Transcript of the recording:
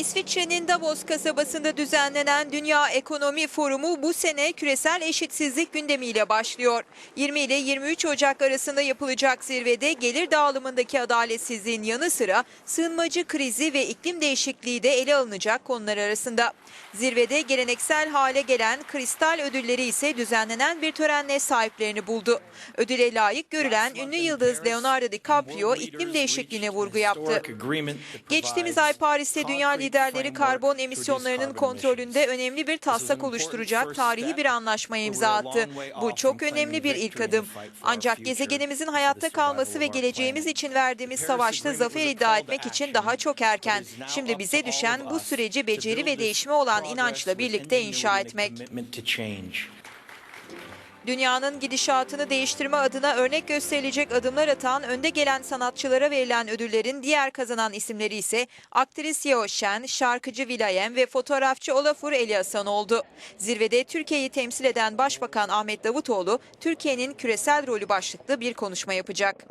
İsviçre'nin Davos kasabasında düzenlenen Dünya Ekonomi Forumu bu sene küresel eşitsizlik gündemiyle başlıyor. 20 ile 23 Ocak arasında yapılacak zirvede gelir dağılımındaki adaletsizliğin yanı sıra sığınmacı krizi ve iklim değişikliği de ele alınacak konular arasında. Zirvede geleneksel hale gelen kristal ödülleri ise düzenlenen bir törenle sahiplerini buldu. Ödüle layık görülen ünlü yıldız Leonardo DiCaprio iklim değişikliğine vurgu yaptı. Geçtiğimiz ay Paris'te dünya liderleri karbon emisyonlarının kontrolünde önemli bir taslak oluşturacak tarihi bir anlaşmaya imza attı. Bu çok önemli bir ilk adım. Ancak gezegenimizin hayatta kalması ve geleceğimiz için verdiğimiz savaşta zafer iddia etmek için daha çok erken. Şimdi bize düşen bu süreci beceri ve değişime olan inançla birlikte inşa etmek. Dünyanın gidişatını değiştirme adına örnek gösterilecek adımlar atan önde gelen sanatçılara verilen ödüllerin diğer kazanan isimleri ise aktris Yeo Shen, şarkıcı Will.i.am ve fotoğrafçı Olafur Eliasson oldu. Zirvede Türkiye'yi temsil eden Başbakan Ahmet Davutoğlu, Türkiye'nin küresel rolü başlıklı bir konuşma yapacak.